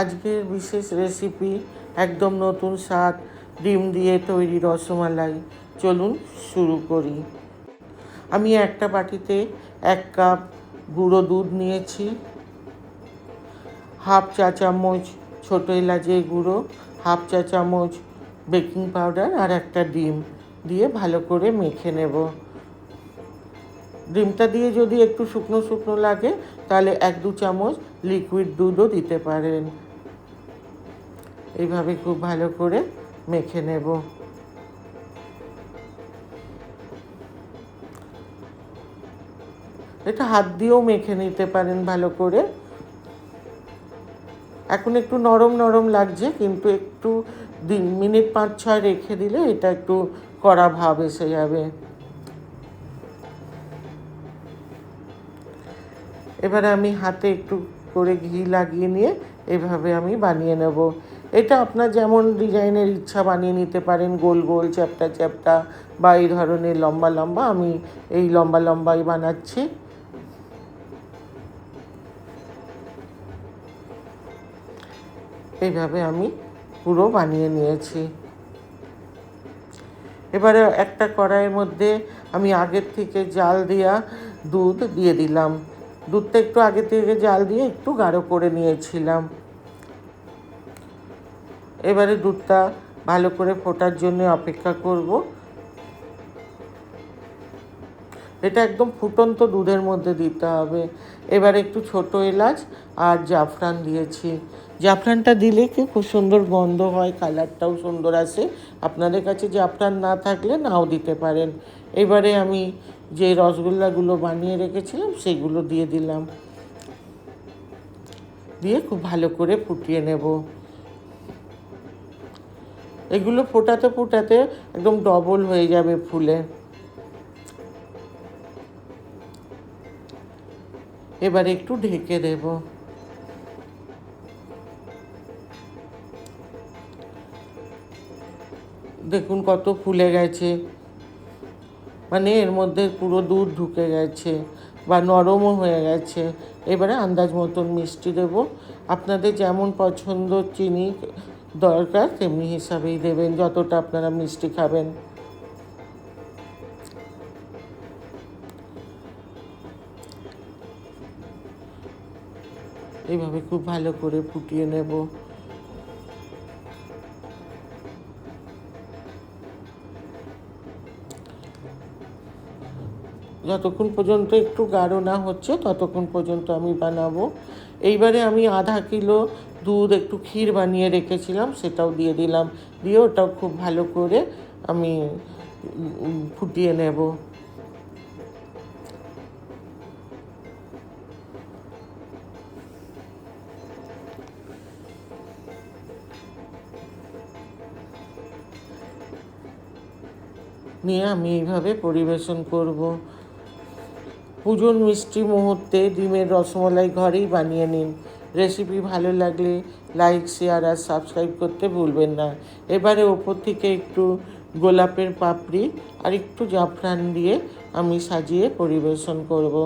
আজকের বিশেষ রেসিপি একদম নতুন স্বাদ, ডিম দিয়ে তৈরি রসমালাই। চলুন শুরু করি। আমি একটা বাটিতে এক কাপ গুঁড়ো দুধ নিয়েছি, হাফ চা চামচ ছোটো এলাচের গুঁড়ো, হাফ চা চামচ বেকিং পাউডার আর একটা ডিম দিয়ে ভালো করে মেখে নেব। ডিমটা দিয়ে যদি একটু শুকনো শুকনো লাগে, তাহলে এক দু চামচ লিকুইড দুধও দিতে পারেন। এইভাবে খুব ভালো করে মেখে নেব। এটা হাত দিয়েও মেখে নিতে পারেন ভালো করে। এখন একটু নরম নরম লাগছে, কিন্তু একটু মিনিট পাঁচ ছয় রেখে দিলে এটা একটু কড়া ভাব এসে যাবে। এবারে আমি হাতে একটু করে ঘি লাগিয়ে নিয়ে এভাবে আমি বানিয়ে নেব। এটা আপনার যেমন ডিজাইনের ইচ্ছা বানিয়ে নিতে পারেন, গোল গোল, চ্যাপটা চ্যাপটা বা এই ধরনের লম্বা লম্বা, আমি এই লম্বা লম্বাই বানাচ্ছি। এইভাবে আমি পুরো বানিয়ে নিয়েছি। এবারে একটা কড়াইয়ের মধ্যে আমি আগের থেকে জাল দেওয়া দুধ দিয়ে দিলাম। দুধটা একটু আগে থেকে জাল দিয়ে একটু গাঢ় করে নিয়েছিলাম। এবারে দুধটা ভালো করে ফোটার জন্য অপেক্ষা করব। এটা একদম ফুটন্ত দুধের মধ্যে দিতে হবে। এবারে একটু ছোট এলাচ আর জাফরান দিয়েছি। জাফরানটা দিলে কি খুব সুন্দর গন্ধ হয়, কালারটাও সুন্দর আসে। আপনাদের কাছে জাফরান না থাকলে নাও দিতে পারেন। এবারে আমি যে রসগোল্লাগুলো বানিয়ে রেখেছিলাম সেগুলো দিয়ে দিলাম। দিয়ে খুব ভালো করে ফুটিয়ে নেব। এগুলো ফোটাতে ফোটাতে একদম ডবল হয়ে যাবে ফুলে। এবার একটু ঢেকে দেব। দেখুন কত ফুলে গেছে। মানে এর মধ্যে পুরো দুধ ঢুকে গেছে বা নরমও হয়ে গেছে। এবারে আন্দাজ মতন মিষ্টি দেব। আপনাদের যেমন পছন্দ চিনি দরকার, তেমনি হিসাবেই দেবেন যতটা আপনারা মিষ্টি খাবেন। এইভাবে খুব ভালো করে ফুটিয়ে নেব। যতক্ষণ পর্যন্ত একটু গাঢ় না হচ্ছে, ততক্ষণ পর্যন্ত আমি বানাবো। এইবারে আমি আধা কিলো দুধ একটু ক্ষীর বানিয়ে রেখেছিলাম, সেটাও দিয়ে দিলাম। দিয়ে ওটাও খুব ভালো করে আমি ফুটিয়ে নেব। নিয়ে আমি এইভাবে পরিবেশন করব। পুজোর মিষ্টি মুহূর্তে ডিমের রসমলাই ঘরেই বানিয়ে নিন। রেসিপি ভালো লাগলে লাইক শেয়ার আর সাবস্ক্রাইব করতে ভুলবেন না। এবারে ওপর থেকে একটু গোলাপের পাপড়ি আর একটু জাফরান দিয়ে আমি সাজিয়ে পরিবেশন করব।